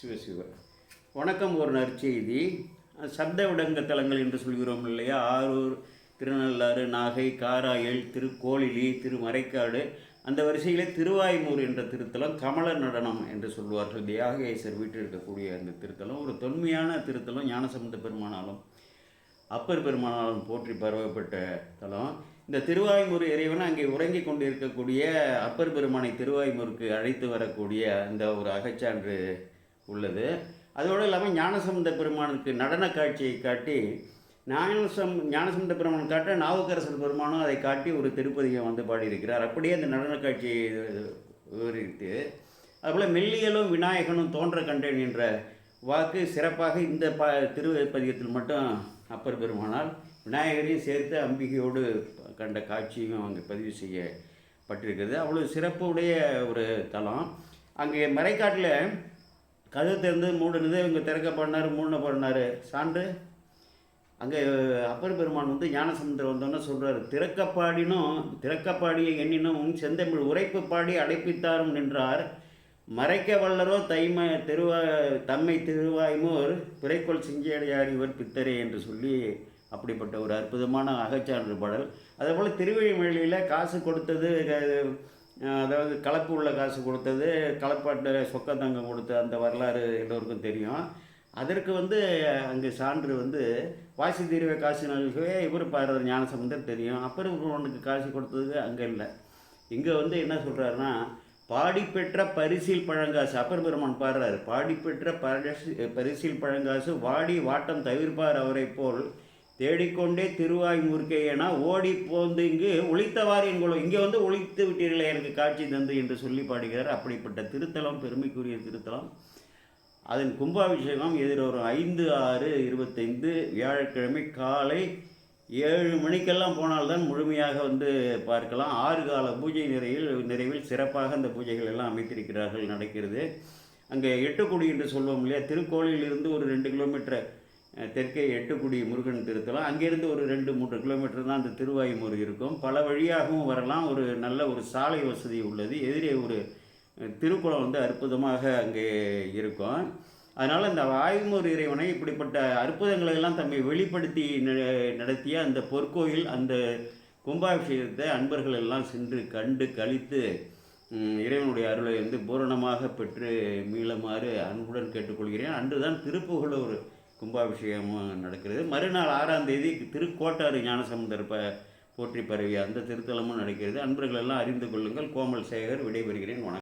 சிவசிவ வணக்கம் ஒரு நற்செய்தி. சப்த விடங்க தலங்கள் என்று சொல்கிறோம் இல்லையா? ஆரூர் திருநள்ளாறு நாகை காராயல் திருக்கோளிலி திருமறைக்காடு. அந்த வரிசையிலே திருவாய்மூர் என்ற திருத்தலம் கமல நடனம் என்று சொல்வார்கள். தியாகேசர் வீட்டில் இருக்கக்கூடிய அந்த திருத்தலம். ஒரு தொன்மையான திருத்தலம். ஞானசம்பந்த பெருமானாலும் அப்பர் பெருமானாலும் போற்றி பரவப்பட்ட தலம். இந்த திருவாய்மூர் இறைவன் அங்கே உறங்கிக் கொண்டிருக்கக்கூடிய அப்பர் பெருமானை திருவாய்மூருக்கு அழைத்து வரக்கூடிய அந்த ஒரு அகச்சான்று உள்ளது. அதோடு இல்லாமல் ஞானசம்பந்த பெருமானுக்கு நடன காட்சியை காட்டி ஞானசம் ஞானசம்பந்த பெருமான் காட்ட நாவுக்கரசர் பெருமானும் அதை காட்டி ஒரு திருப்பதியை வந்து பாடியிருக்கிறார். அப்படியே அந்த நடன காட்சியை விவரித்து அதுபோல் மெல்லியலும் விநாயகனும் தோன்ற கண்டேன் என்ற வாக்கு சிறப்பாக இந்த ப திருப்பதியத்தில் மட்டும் அப்பர் பெருமானால் விநாயகரையும் சேர்த்து அம்பிகையோடு கண்ட காட்சியும் அங்கே பதிவு செய்யப்பட்டிருக்கிறது. அவ்வளோ சிறப்புடைய ஒரு தலம். அங்கே மறைக்காட்டில் கதவு திறந்து மூடுனது இவங்க திறக்க பண்ணார் மூடின பண்ணார் சான்று? அங்கே அப்பர் பெருமான் வந்து ஞானசமுத்திரம் வந்தோன்னே சொல்கிறார் திறக்கப்பாடினும் திறக்கப்பாடியை எண்ணினும் செந்தமிழ் உரைப்பு பாடி அடைப்பித்தாரும் நின்றார் மறைக்க வல்லரோ தைம திருவா தம்மை திருவாய்மோர் பிறைக்கோள் சிங்கியடையார் இவர் பித்தரே என்று சொல்லி அப்படிப்பட்ட ஒரு அற்புதமான அகச்சான்று பாடல். அதேபோல் திருவழிமொழியில் காசு கொடுத்தது அதாவது கலப்பு உள்ள காசு கொடுத்தது களப்பாட்டு சொக்கத்தங்கம் கொடுத்த அந்த வரலாறு எல்லோருக்கும் தெரியும். அதற்கு வந்து அங்கே சான்று வந்து வாசி தீர்வை காசு நல்கவே இவர் பாடுறது ஞானசம்பந்தர் தெரியும். அப்புறம் ஒன்றுக்கு காசு கொடுத்தது அங்கே இல்லை. இங்கே வந்து என்ன சொல்கிறாருன்னா பாடி பெற்ற பரிசில் பழங்காசு அப்பர் பெருமான் பாடுறாரு. பாடி பெற்ற பரிசில் பழங்காசு வாடி வாட்டம் தவிர்ப்பார் அவரைப் போல் தேடிக்கொண்டே திருவாய் முறுக்கையனா ஓடி போந்து இங்கு ஒழித்தவாறு என்கொள்ளும் இங்கே வந்து ஒழித்து விட்டீர்களே எனக்கு காட்சி தந்து என்று சொல்லி பாடுகிறார். அப்படிப்பட்ட திருத்தலம் பெருமைக்குரிய திருத்தலம். அதன் கும்பாபிஷேகம் எதிர்வரும் ஐந்து ஆறு இருபத்தைந்து வியாழக்கிழமை காலை ஏழு மணிக்கெல்லாம் போனால்தான் முழுமையாக வந்து பார்க்கலாம். ஆறு கால பூஜை நிறையில் நிறைவில் சிறப்பாக அந்த பூஜைகள் எல்லாம் அமைத்திருக்கிறார்கள் நடக்கிறது. அங்கே எட்டுக்குடி என்று சொல்லுவோம் இல்லையா? திருக்கோளிலிருந்து ஒரு ரெண்டு கிலோமீட்டர் தெற்கே எட்டுக்குடி முருகன் திருத்தலம். அங்கேருந்து ஒரு ரெண்டு மூன்று கிலோமீட்டர் தான் அந்த திருவாயுமூர் இருக்கும். பல வழியாகவும் வரலாம். ஒரு நல்ல ஒரு சாலை வசதி உள்ளது. எதிரே ஒரு திருக்குளம் வந்து அற்புதமாக அங்கே இருக்கும். அதனால் இந்த வாயுமூர் இறைவனை இப்படிப்பட்ட அற்புதங்களை எல்லாம் தம்மை வெளிப்படுத்தி ந- நடத்திய அந்த பொற்கோயில் அந்த கும்பாபிஷேகத்தை அன்பர்கள் எல்லாம் சென்று கண்டு கழித்து இறைவனுடைய அருளை வந்து பூரணமாக பெற்று மீளமாறு அன்புடன் கேட்டுக்கொள்கிறேன். அன்று தான் திருப்புகழூர் கும்பாபிஷேகமும் நடக்கிறது. மறுநாள் ஆறாம் தேதி திருக்கோட்டாறு ஞானசமுந்தர் ப போற்றி பரவிய அந்த திருத்தலமும் நடக்கிறது. அன்பர்கள் எல்லாம் அறிந்து கொள்ளுங்கள். கோமல் சேகர் விடைபெறுகிறேன். வணக்கம்.